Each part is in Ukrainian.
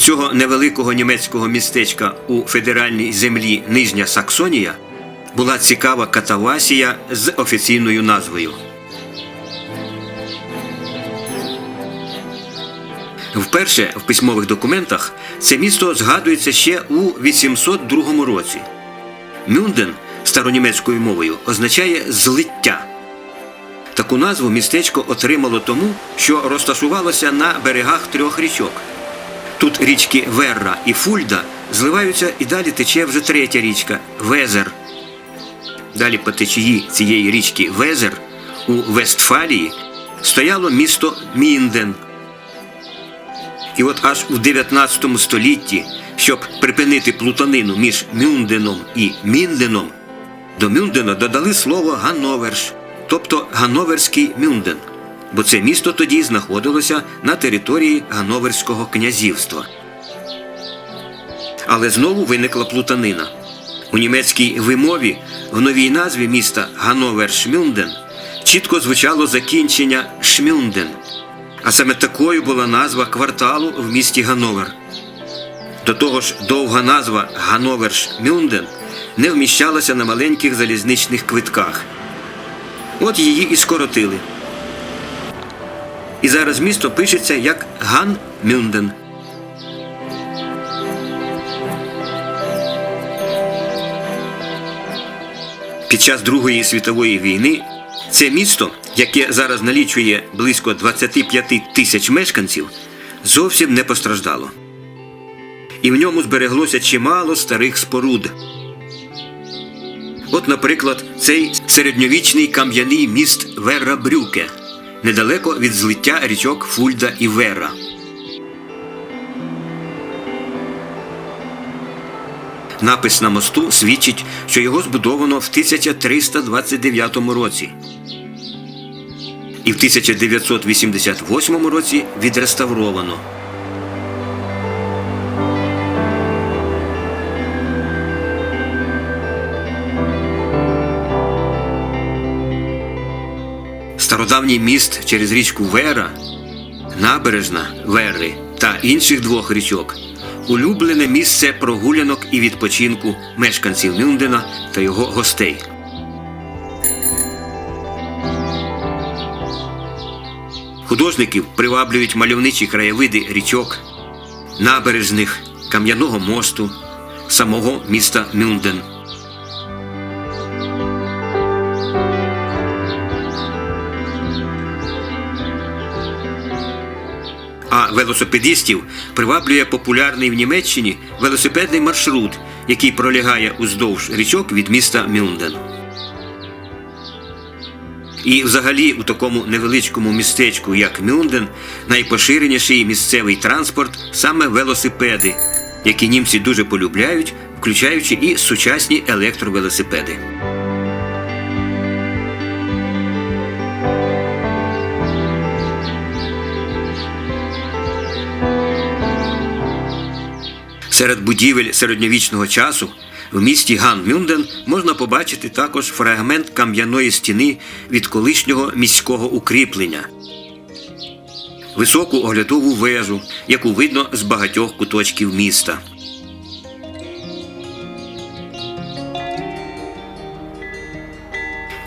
цього невеликого німецького містечка у федеральній землі Нижня Саксонія була цікава катавасія з офіційною назвою. Вперше в письмових документах це місто згадується ще у 802 році. Мюнден старонімецькою мовою означає злиття. Таку назву містечко отримало тому, що розташувалося на берегах трьох річок. Тут річки Верра і Фульда зливаються і далі тече вже третя річка Везер. Далі по течії цієї річки Везер у Вестфалії стояло місто Мінден. І от аж у 19 столітті, щоб припинити плутанину між Мюнденом і Мінденом, до Мюндена додали слово Ганноверш, тобто Ганноверський Мюнден, бо це місто тоді знаходилося на території Ганноверського князівства. Але знову виникла плутанина. У німецькій вимові в новій назві міста Ганновер-Шмюнден чітко звучало закінчення Шмюнден. А саме такою була назва кварталу в місті Гановер. До того ж, довга назва Ганноверш-Мюнден не вміщалася на маленьких залізничних квитках. От її і скоротили. І зараз місто пишеться як Ган-Мюнден. Під час Другої світової війни це місто, яке зараз налічує близько 25 тисяч мешканців, зовсім не постраждало. І в ньому збереглося чимало старих споруд. От, наприклад, цей середньовічний кам'яний міст Верра Брюке, недалеко від злиття річок Фульда і Вера. Напис на мосту свідчить, що його збудовано в 1329 році. І в 1988 році відреставровано. Стародавній міст через річку Вера, набережна Верри та інших двох річок улюблене місце прогулянок і відпочинку мешканців Мюндена та його гостей. Художників приваблюють мальовничі краєвиди річок, набережних, кам'яного мосту, самого міста Мюнден. А велосипедистів приваблює популярний в Німеччині велосипедний маршрут, який пролягає уздовж річок від міста Мюнден. І взагалі у такому невеличкому містечку, як Мюнден, найпоширеніший місцевий транспорт саме велосипеди, які німці дуже полюбляють, включаючи і сучасні електровелосипеди. Серед будівель середньовічного часу в місті Ган-Мюнден можна побачити також фрагмент кам'яної стіни від колишнього міського укріплення, високу оглядову вежу, яку видно з багатьох куточків міста.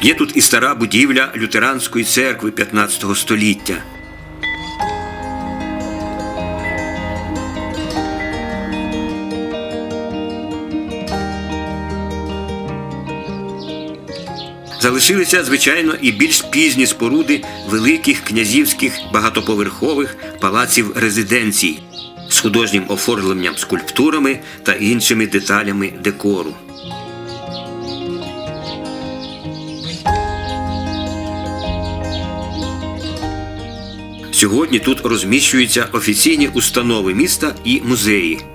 Є тут і стара будівля лютеранської церкви 15 століття. Залишилися, звичайно, і більш пізні споруди великих князівських багатоповерхових палаців резиденцій з художнім оформленням скульптурами та іншими деталями декору. Сьогодні тут розміщуються офіційні установи міста і музеї.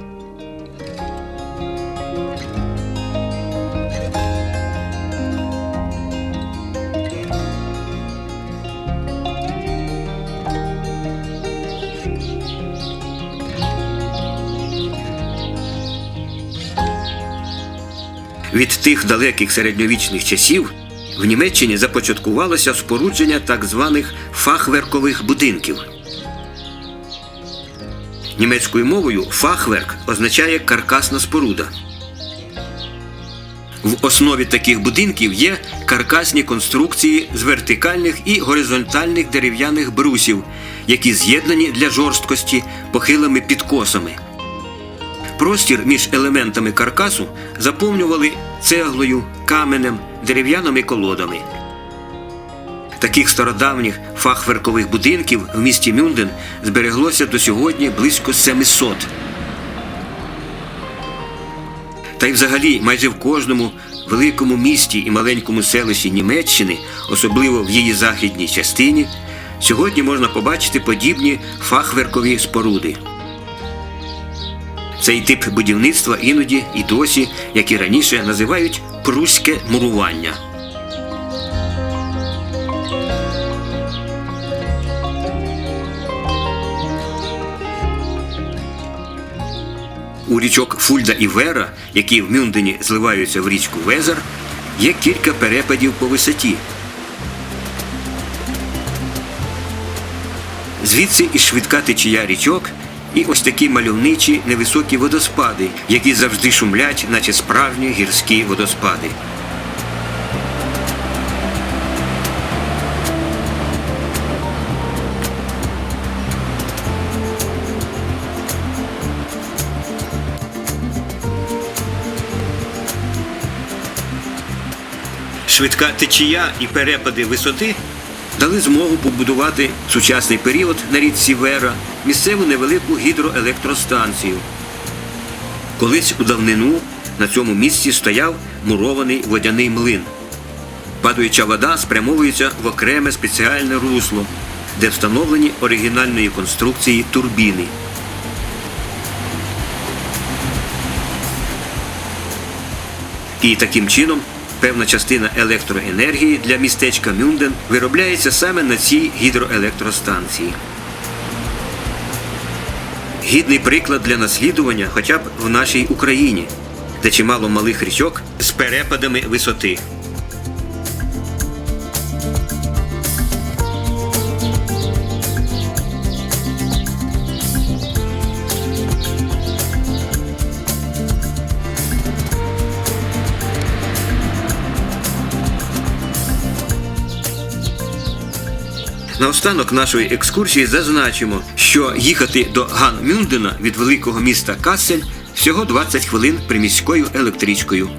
Від тих далеких середньовічних часів в Німеччині започаткувалося спорудження так званих фахверкових будинків. Німецькою мовою фахверк означає каркасна споруда. В основі таких будинків є каркасні конструкції з вертикальних і горизонтальних дерев'яних брусів, які з'єднані для жорсткості похилими підкосами. Простір між елементами каркасу заповнювали цеглою, каменем, дерев'яними колодами. Таких стародавніх фахверкових будинків в місті Мюнден збереглося до сьогодні близько 700. Та й взагалі майже в кожному великому місті і маленькому селищі Німеччини, особливо в її західній частині, сьогодні можна побачити подібні фахверкові споруди. Цей тип будівництва іноді і досі, як і раніше, називають пруське мурування. У річок Фульда і Вера, які в Мюндені зливаються в річку Везер, є кілька перепадів по висоті. Звідси і швидка течія річок, і ось такі мальовничі невисокі водоспади, які завжди шумлять, наче справжні гірські водоспади. Швидка течія і перепади висоти дали змогу побудувати сучасний період на річці Вера місцеву невелику гідроелектростанцію. Колись у давнину на цьому місці стояв мурований водяний млин. Падаюча вода спрямовується в окреме спеціальне русло, де встановлені оригінальної конструкції турбіни. І таким чином певна частина електроенергії для містечка Мюнден виробляється саме на цій гідроелектростанції. Гідний приклад для наслідування хоча б в нашій Україні, де чимало малих річок з перепадами висоти. Наостанок нашої екскурсії зазначимо, що їхати до Ганмюндена від великого міста Кассель всього 20 хвилин приміською електричкою.